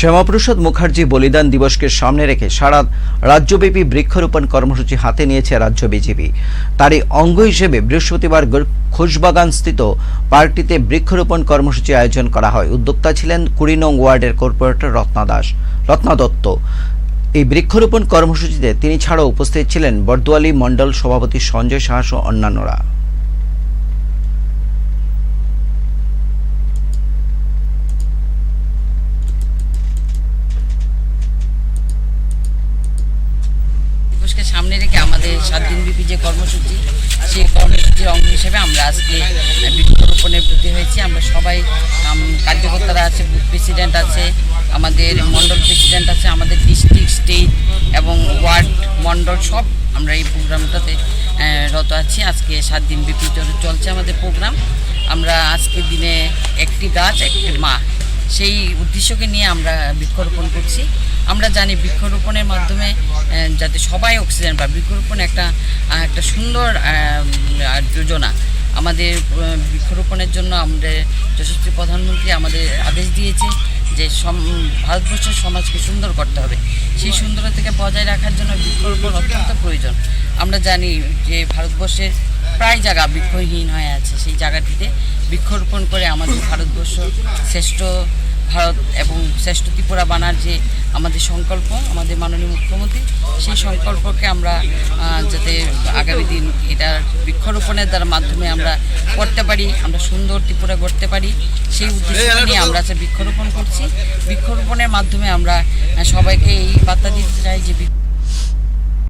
শ্যামাপ্রসাদ মুখার্জি বলিদান দিবসকে সামনে রেখে সারা রাজ্যব্যাপী বৃক্ষরোপণ কর্মসূচি হাতে নিয়েছে রাজ্য বিজেপি। তারই অঙ্গ হিসেবে বৃহস্পতিবার খোশবাগানস্থিত পার্টিতে বৃক্ষরোপণ কর্মসূচি আয়োজন করা হয়। উদ্যোক্তা ছিলেন কুড়ি নং ওয়ার্ডের কর্পোরেটর রত্না দাস, রত্না দত্ত। এই বৃক্ষরোপণ কর্মসূচিতে তিনি ছাড়াও উপস্থিত ছিলেন বর্দোয়ালি মণ্ডল সভাপতি সঞ্জয় সাহা ও অন্যান্যরা। দিবসকে সামনে রেখে আমাদের সাত দিনব্যাপী যে কর্মসূচি সেই কর্মসূচির অঙ্গ হিসেবে আমরা আজকে আহ, বৃক্ষরোপণে ব্রতী হয়েছি। আমরা সবাই কার্যকর্তারা আছে বুথ প্রেসিডেন্ট আছে আমাদের মণ্ডল প্রেসিডেন্ট আছে আমাদের ডিস্ট্রিক্ট স্টেট এবং ওয়ার্ড মণ্ডল সব আমরা এই প্রোগ্রামটাতে রত আছি। আজকে সাত দিনব্যাপী চল- চলছে আমাদের প্রোগ্রাম। আমরা আজকের দিনে একটি গাছ একটি মা সেই উদ্দেশ্যকে নিয়ে আমরা বৃক্ষরোপণ করছি। আমরা জানি বৃক্ষরোপণের মাধ্যমে যাতে সবাই অক্সিজেন পায়। বৃক্ষরোপণ একটা একটা সুন্দর যোজনা। আমাদের বৃক্ষরোপণের জন্য আমাদের যশস্বী প্রধানমন্ত্রী আমাদের আদেশ দিয়েছে যে ভারতবর্ষের সমাজকে সুন্দর করতে হবে। সেই সুন্দরতাকে বজায় রাখার জন্য বৃক্ষরোপণ অত্যন্ত প্রয়োজন। আমরা জানি যে ভারতবর্ষের প্রায় জায়গা বৃক্ষহীন হয়ে আছে। সেই জায়গাটিতে বৃক্ষরোপণ করে আমাদের ভারতবর্ষ শ্রেষ্ঠ ভারত এবং শ্রেষ্ঠ ত্রিপুরা বানার যে আমাদের সংকল্প, আমাদের মাননীয় মুখ্যমন্ত্রী, সেই সংকল্পকে আমরা যাতে আগামী দিন এটা বৃক্ষরোপণের দ্বারা মাধ্যমে আমরা করতে পারি, আমরা সুন্দর ত্রিপুরা গড়তে পারি, সেই উদ্দেশ্য নিয়ে আমরা বৃক্ষরোপণ করছি। বৃক্ষরোপণের মাধ্যমে আমরা সবাইকে এই বার্তা দিতে চাই যে